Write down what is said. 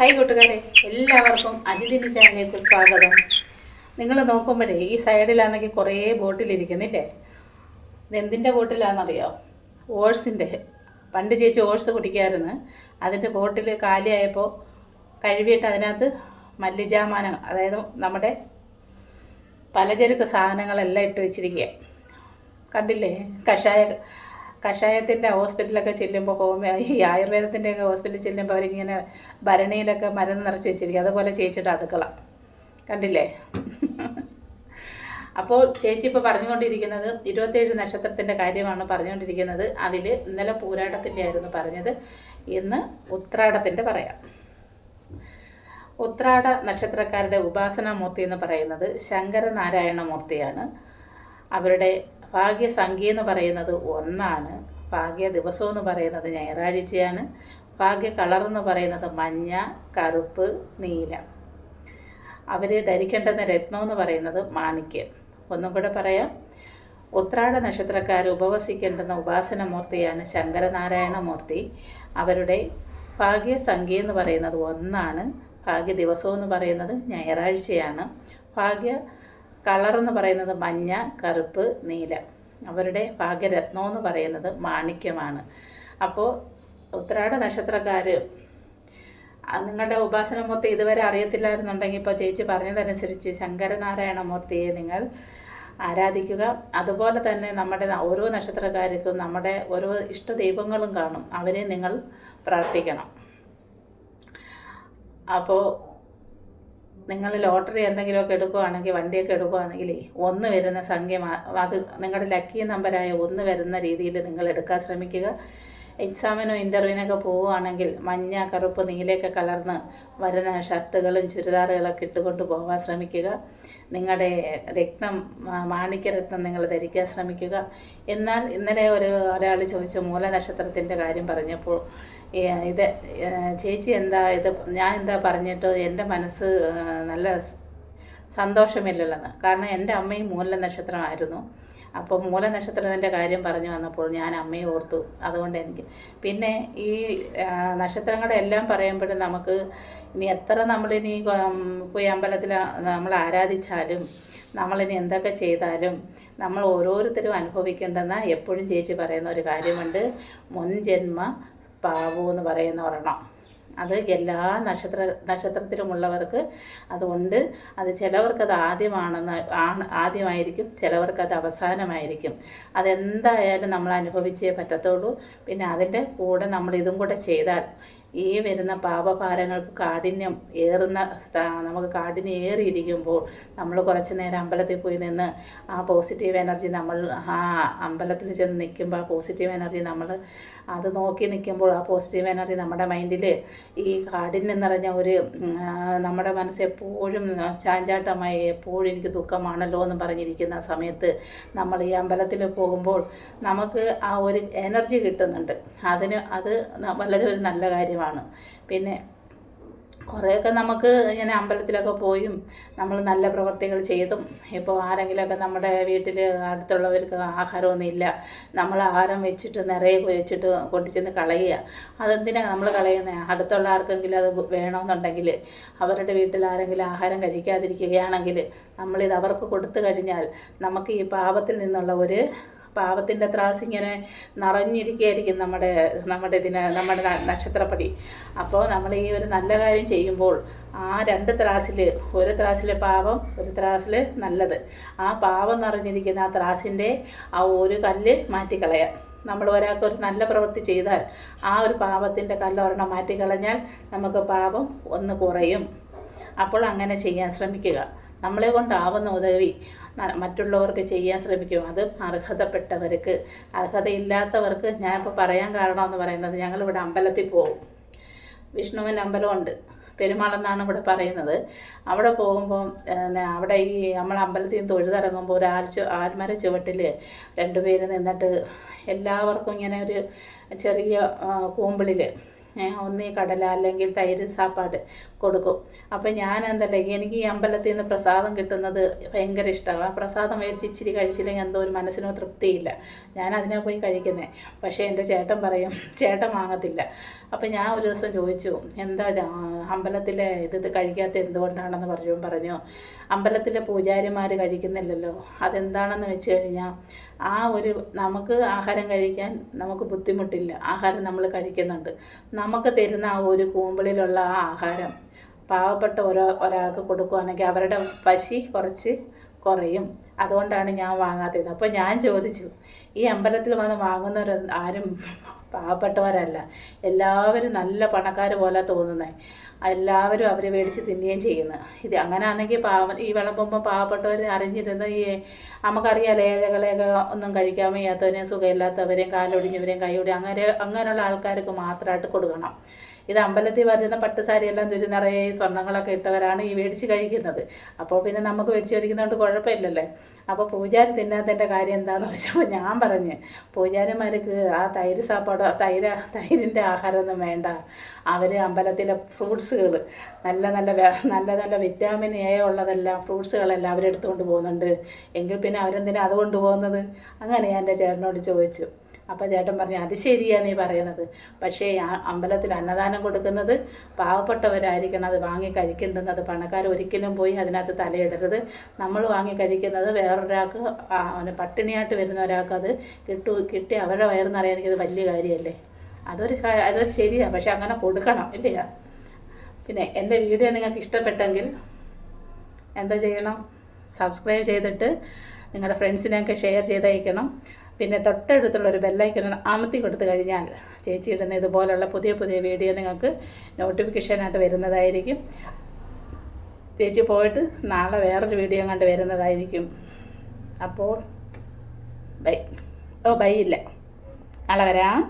Hi കൂട്ടുകാരെ എല്ലാവർക്കും അതിഥിന് ചാനലിലേക്ക് സ്വാഗതം. നിങ്ങൾ നോക്കുമ്പോഴേ ഈ സൈഡിലാണെങ്കിൽ കുറേ ബോട്ടിലിരിക്കുന്നില്ലേ? ഇതെന്തിന്റെ ബോട്ടിലാണെന്നറിയോ? ഓഴ്സിന്റെ പണ്ട് ചേച്ചി ഓഴ്സ് കുടിക്കാറുണ്ട് അതിന്റെ ബോട്ടിൽ കാലിയായപ്പോൾ കഴുകിയിട്ട് അതിനകത്ത് മല്ലിജാമാനം അതായത് നമ്മുടെ പലചരക്ക് സാധനങ്ങളെല്ലാം ഇട്ട് വെച്ചിരിക്കുക. കണ്ടില്ലേ? കഷായ കഷായത്തിന്റെ ഹോസ്പിറ്റലൊക്കെ ചെല്ലുമ്പോൾ ഹോമിയോ ഈ ആയുർവേദത്തിന്റെയൊക്കെ ഹോസ്പിറ്റലിൽ ചെല്ലുമ്പോൾ അവരിങ്ങനെ ഭരണിയിലൊക്കെ മരുന്ന് നിറച്ച് വെച്ചിരിക്കും. അതുപോലെ ചേച്ചിയുടെ അടുക്കള. കണ്ടില്ലേ? അപ്പോൾ ചേച്ചി ഇപ്പോൾ പറഞ്ഞുകൊണ്ടിരിക്കുന്നത് ഇരുപത്തേഴ് നക്ഷത്രത്തിന്റെ കാര്യമാണ് പറഞ്ഞുകൊണ്ടിരിക്കുന്നത്. അതിൽ ഇന്നലെ പൂരാടത്തിന്റെ ആയിരുന്നു പറഞ്ഞത്. ഇന്ന് ഉത്രാടത്തിന്റെ പറയാം. ഉത്രാട നക്ഷത്രക്കാരുടെ ഉപാസനാമൂർത്തി എന്ന് പറയുന്നത് ശങ്കരനാരായണ മൂർത്തിയാണ്. അവരുടെ ഭാഗ്യസംഖ്യ എന്ന് പറയുന്നത് ഒന്നാണ്. ഭാഗ്യ ദിവസം എന്ന് പറയുന്നത് ഞായറാഴ്ചയാണ്. ഭാഗ്യ കളർ എന്ന് പറയുന്നത് മഞ്ഞ കറുപ്പ് നീല. അവർ ധരിക്കേണ്ടുന്ന രത്നം എന്ന് പറയുന്നത് മാണിക്യം. ഒന്നും കൂടെ പറയാം. ഉത്രാട നക്ഷത്രക്കാർ ഉപവസിക്കേണ്ടുന്ന ഉപാസനമൂർത്തിയാണ് ശങ്കരനാരായണ മൂർത്തി അവരുടെ ഭാഗ്യസംഖ്യ എന്ന് പറയുന്നത് ഒന്നാണ്. ഭാഗ്യ ദിവസം എന്ന് പറയുന്നത് ഞായറാഴ്ചയാണ്. ഭാഗ്യ കളർ എന്ന് പറയുന്നത് മഞ്ഞ കറുപ്പ് നീല. അവരുടെ ഭാഗ്യരത്നം എന്ന് പറയുന്നത് മാണിക്യമാണ്. അപ്പോൾ ഉത്രാട നക്ഷത്രക്കാർ നിങ്ങളുടെ ഉപാസനമൂർത്തി ഇതുവരെ അറിയത്തില്ലായിരുന്നുണ്ടെങ്കിൽ ഇപ്പോൾ ചേച്ചി പറഞ്ഞതനുസരിച്ച് ശങ്കരനാരായണ മൂർത്തിയെ നിങ്ങൾ ആരാധിക്കുക. അതുപോലെ തന്നെ നമ്മുടെ ഓരോ നക്ഷത്രക്കാർക്കും നമ്മുടെ ഓരോ ഇഷ്ട ദൈവങ്ങളും കാണും. അവരെ നിങ്ങൾ പ്രാർത്ഥിക്കണം. അപ്പോൾ നിങ്ങൾ ലോട്ടറി എന്തെങ്കിലുമൊക്കെ എടുക്കുകയാണെങ്കിൽ വണ്ടിയൊക്കെ എടുക്കുകയാണെങ്കിൽ ഒന്ന് വരുന്ന സംഖ്യ അത് നിങ്ങളുടെ ലക്കി നമ്പറായ ഒന്ന് വരുന്ന രീതിയിൽ നിങ്ങൾ എടുക്കാൻ ശ്രമിക്കുക. എക്സാമിനോ ഇന്റർവ്യൂവിനൊക്കെ പോവുകയാണെങ്കിൽ മഞ്ഞ കറുപ്പ് നീലയൊക്കെ കലർന്ന് വരുന്ന ഷർട്ടുകളും ചുരിദാറുകളൊക്കെ ഇട്ടുകൊണ്ട് പോകാൻ ശ്രമിക്കുക. നിങ്ങളുടെ രക്തം മാ- മാണിക്യരത്നം നിങ്ങൾ ധരിക്കാൻ ശ്രമിക്കുക. എന്നാൽ ഇന്നലെ ഒരു ഒരാൾ ചോദിച്ച മൂലനക്ഷത്രത്തിന്റെ കാര്യം പറഞ്ഞപ്പോൾ ഇത് ചേച്ചി എന്താ ഇത് ഞാൻ എന്താ പറഞ്ഞിട്ട് എന്റെ മനസ്സ് നല്ല സന്തോഷമില്ലല്ലെന്ന്. കാരണം എന്റെ അമ്മയും മൂല നക്ഷത്രമായിരുന്നു അപ്പോൾ മൂല നക്ഷത്രത്തിന്റെ കാര്യം പറഞ്ഞു വന്നപ്പോൾ ഞാൻ അമ്മയെ ഓർത്തു. അതുകൊണ്ട് എനിക്ക്. പിന്നെ ഈ നക്ഷത്രങ്ങളെ നക്ഷത്രങ്ങളുടെ എല്ലാം പറയുമ്പോഴും നമുക്ക് ഇനി എത്ര നമ്മളിനി പോയി അമ്പലത്തിൽ നമ്മൾ ആരാധിച്ചാലും നമ്മളിനി എന്തൊക്കെ ചെയ്താലും നമ്മൾ ഓരോരുത്തരും അനുഭവിക്കേണ്ടെന്ന എപ്പോഴും ചേച്ചി പറയുന്ന ഒരു കാര്യമുണ്ട്. മുൻജന്മ പാവു എന്ന് പറയുന്ന ഒരെണ്ണം. അത് എല്ലാ നക്ഷത്ര നക്ഷത്രത്തിലുമുള്ളവർക്ക് അതുകൊണ്ട് അത് ചിലവർക്ക് അത് ആദ്യമാണെന്ന് ആദ്യമായിരിക്കും അത് അവസാനമായിരിക്കും. അതെന്തായാലും നമ്മൾ അനുഭവിച്ചേ പറ്റത്തുള്ളൂ. പിന്നെ അതിന്റെ കൂടെ നമ്മൾ ഇതും കൂടെ ചെയ്താൽ ഈ വരുന്ന പാപഭാരങ്ങൾക്ക് കാഠിന്യം ഏറുന്ന നമുക്ക് കാഠിന്യം ഏറിയിരിക്കുമ്പോൾ നമ്മൾ കുറച്ച് നേരം അമ്പലത്തിൽ പോയി നിന്ന് ആ പോസിറ്റീവ് എനർജി നമ്മൾ ആ അമ്പലത്തിൽ ചെന്ന് നിൽക്കുമ്പോൾ പോസിറ്റീവ് എനർജി നമ്മൾ അത് നോക്കി നിൽക്കുമ്പോൾ ആ പോസിറ്റീവ് എനർജി നമ്മുടെ മൈൻഡിൽ ഈ കാഠിന്യം നിറഞ്ഞ ഒരു നമ്മുടെ മനസ്സ് എപ്പോഴും ചാഞ്ചാട്ടമായി എപ്പോഴും എനിക്ക് ദുഃഖമാണല്ലോ എന്ന് പറഞ്ഞിരിക്കുന്ന സമയത്ത് നമ്മൾ ഈ അമ്പലത്തിൽ പോകുമ്പോൾ നമുക്ക് ആ ഒരു എനർജി കിട്ടുന്നുണ്ട്. അതിന് അത് വളരെ ഒരു നല്ല കാര്യമാണ്. പിന്നെ കുറേയൊക്കെ നമുക്ക് ഇങ്ങനെ അമ്പലത്തിലൊക്കെ പോയും നമ്മൾ നല്ല പ്രവർത്തികൾ ചെയ്തും ഇപ്പോൾ ആരെങ്കിലുമൊക്കെ നമ്മുടെ വീട്ടിൽ അടുത്തുള്ളവർക്ക് ആഹാരമൊന്നും ഇല്ല നമ്മൾ ആഹാരം വെച്ചിട്ട് നിറയെ വെച്ചിട്ട് കൊണ്ടുചെന്ന് കളയുക. അതെന്തിനാണ് നമ്മൾ കളയുന്നത് അടുത്തുള്ള ആർക്കെങ്കിലും അത് വേണമെന്നുണ്ടെങ്കിൽ അവരുടെ വീട്ടിൽ ആരെങ്കിലും ആഹാരം കഴിക്കാതിരിക്കുകയാണെങ്കിൽ നമ്മളിത് അവർക്ക് കൊടുത്തു കഴിഞ്ഞാൽ നമുക്ക് ഈ പാപത്തിൽ നിന്നുള്ള ഒരു പാപത്തിന്റെ ത്രാസ് ഇങ്ങനെ നിറഞ്ഞിരിക്കുകയായിരിക്കും നമ്മുടെ നമ്മുടെ ഇതിന് നമ്മുടെ നക്ഷത്രപ്പടി. അപ്പോൾ നമ്മൾ ഈ ഒരു നല്ല കാര്യം ചെയ്യുമ്പോൾ ആ രണ്ട് ത്രാസിൽ ഒരു ത്രാസിൽ പാപം ഒരു ത്രാസിൽ നല്ലത്. ആ പാപം നിറഞ്ഞിരിക്കുന്ന ആ ത്രാസിന്റെ ആ ഒരു കല്ല് മാറ്റിക്കളയാം നമ്മൾ ഒരാൾക്ക് ഒരു നല്ല പ്രവൃത്തി ചെയ്താൽ ആ ഒരു പാപത്തിന്റെ കല്ലൊരെണ്ണം മാറ്റിക്കളഞ്ഞാൽ നമുക്ക് പാപം ഒന്ന് കുറയും. അപ്പോൾ അങ്ങനെ ചെയ്യാൻ ശ്രമിക്കുക. നമ്മളെ കൊണ്ടാവുന്ന ഉദവി മറ്റുള്ളവർക്ക് ചെയ്യാൻ ശ്രമിക്കും. അത് അർഹതപ്പെട്ടവർക്ക്. അർഹതയില്ലാത്തവർക്ക് ഞാനിപ്പോൾ പറയാൻ കാരണം എന്ന് പറയുന്നത് ഞങ്ങളിവിടെ അമ്പലത്തിൽ പോകും. വിഷ്ണുവിന്റെ അമ്പലമുണ്ട്. പെരുമാളെന്നാണ് ഇവിടെ പറയുന്നത്. അവിടെ പോകുമ്പോൾ പിന്നെ അവിടെ ഈ നമ്മൾ അമ്പലത്തിൽ നിന്ന് തൊഴുതിറങ്ങുമ്പോൾ ഒരു ആൽച്ചു ആൽമര ചുവട്ടിൽ രണ്ടുപേര് നിന്നിട്ട് എല്ലാവർക്കും ഇങ്ങനെ ഒരു ചെറിയ കൂമ്പിളിൽ ഒന്നീ കടല അല്ലെങ്കിൽ തൈര് സാപ്പാട് കൊടുക്കും. അപ്പം ഞാൻ എന്തല്ലേ എനിക്ക് ഈ അമ്പലത്തിൽ നിന്ന് പ്രസാദം കിട്ടുന്നത് ഭയങ്കര ഇഷ്ടമാണ് ആ പ്രസാദം മേടിച്ച് ഇച്ചിരി കഴിച്ചില്ലെങ്കിൽ എന്തോ ഒരു മനസ്സിനോ തൃപ്തിയില്ല. ഞാൻ അതിനെ പോയി കഴിക്കുന്നത് പക്ഷേ എന്റെ ചേട്ടൻ പറയും ചേട്ടൻ വാങ്ങത്തില്ല. അപ്പം ഞാൻ ഒരു ദിവസം ചോദിച്ചു എന്താ അമ്പലത്തിലെ ഇത് ഇത് കഴിക്കാത്ത എന്തുകൊണ്ടാണെന്ന് പറഞ്ഞു? പറഞ്ഞു അമ്പലത്തിലെ പൂജാരിമാർ കഴിക്കുന്നില്ലല്ലോ. അതെന്താണെന്ന് വെച്ച് കഴിഞ്ഞാൽ ആ ഒരു നമുക്ക് ആഹാരം കഴിക്കാൻ നമുക്ക് ബുദ്ധിമുട്ടില്ല. ആഹാരം നമ്മൾ കഴിക്കുന്നുണ്ട്. നമുക്ക് തരുന്ന ആ ഒരു കൂമ്പിളിലുള്ള ആ ആഹാരം പാവപ്പെട്ട ഓരോ ഒരാൾക്ക് കൊടുക്കുകയാണെങ്കിൽ അവരുടെ പശി കുറച്ച് കുറയും. അതുകൊണ്ടാണ് ഞാൻ വാങ്ങാത്തത്. അപ്പോൾ ഞാൻ ചോദിച്ചു ഈ അമ്പലത്തിൽ വന്ന് വാങ്ങുന്നവർ ആരും പാവപ്പെട്ടവരല്ല. എല്ലാവരും നല്ല പണക്കാർ പോലെ തോന്നുന്നത് എല്ലാവരും അവർ മേടിച്ച് തിന്നുകയും ചെയ്യുന്നത് ഇത് അങ്ങനെ ആണെങ്കിൽ പാവ ഈ വിളമ്പുമ്പോൾ പാവപ്പെട്ടവർ അറിഞ്ഞിരുന്ന ഈ നമുക്കറിയാലോ ഏഴകളെയൊക്കെ ഒന്നും കഴിക്കാൻ വയ്യാത്തവരെയും സുഖമില്ലാത്തവരെയും കാലൊടിഞ്ഞവരെയും കൈയൊടി അങ്ങനെ അങ്ങനെയുള്ള ആൾക്കാർക്ക് മാത്രമായിട്ട് കൊടുക്കണം. ഇത് അമ്പലത്തിൽ വരുന്ന പട്ടുസാരി പട്ടുസാരിയെല്ലാം തുരി നിറയെ സ്വർണങ്ങളൊക്കെ ഇട്ടവരാണ് ഈ മേടിച്ച് കഴിക്കുന്നത്. അപ്പോൾ പിന്നെ നമുക്ക് മേടിച്ച് കഴിക്കുന്നതുകൊണ്ട് കുഴപ്പമില്ലല്ലേ? അപ്പോൾ പൂജാരി തിന്നാത്തതിന്റെ കാര്യം എന്താണെന്ന് വെച്ചപ്പോൾ ഞാൻ പറഞ്ഞ് പൂജാരിമാർക്ക് ആ തൈര് സാപ്പാടോ തൈര തൈരിന്റെ ആഹാരമൊന്നും വേണ്ട. അവർ അമ്പലത്തിലെ ഫ്രൂട്ട്സുകൾ നല്ല നല്ല നല്ല നല്ല വിറ്റാമിൻ എ ഉള്ളതെല്ലാം ഫ്രൂട്ട്സുകളെല്ലാം അവരെടുത്തുകൊണ്ട് പോകുന്നുണ്ട്. എങ്കിൽ പിന്നെ അവരെന്തിനാ അത് കൊണ്ടുപോകുന്നത്? അങ്ങനെ ഞാൻ എന്റെ ചേട്ടനോട് ചോദിച്ചു. അപ്പോൾ ചേട്ടൻ പറഞ്ഞു അത് ശരിയാണ് നീ പറയുന്നത്. പക്ഷേ ആ അമ്പലത്തിൽ അന്നദാനം കൊടുക്കുന്നത് പാവപ്പെട്ടവരായിരിക്കണം. അത് വാങ്ങി കഴിക്കേണ്ടുന്നത് അത് പണക്കാർ ഒരിക്കലും പോയി അതിനകത്ത് തലയിടരുത്. നമ്മൾ വാങ്ങി കഴിക്കുന്നത് വേറൊരാൾക്ക് പട്ടിണിയായിട്ട് വരുന്ന ഒരാൾക്ക് അത് കിട്ടു കിട്ടി അവരുടെ വയറെന്ന് അറിയാൻ എനിക്കത് വലിയ കാര്യമല്ലേ? അതൊരു അതൊരു ശരിയാണ് പക്ഷെ അങ്ങനെ കൊടുക്കണം ഇല്ലയാ പിന്നെ എന്റെ വീഡിയോ നിങ്ങൾക്ക് ഇഷ്ടപ്പെട്ടെങ്കിൽ എന്താ ചെയ്യണം? സബ്സ്ക്രൈബ് ചെയ്തിട്ട് നിങ്ങളുടെ ഫ്രണ്ട്സിനെയൊക്കെ ഷെയർ ചെയ്തയക്കണം. പിന്നെ തൊട്ടടുത്തുള്ള ഒരു ബെല്ലൈക്കൺ അമർത്തി കൊടുത്തു കഴിഞ്ഞാൽ ചേച്ചി ഇടുന്ന ഇതുപോലുള്ള പുതിയ പുതിയ വീഡിയോ നിങ്ങൾക്ക് നോട്ടിഫിക്കേഷനായിട്ട് വരുന്നതായിരിക്കും. ചേച്ചി പോയിട്ട് നാളെ വേറൊരു വീഡിയോ കണ്ട് വരുന്നതായിരിക്കും. അപ്പോൾ ബൈ ഓ ബൈ ഇല്ല. നാളെ വരാം.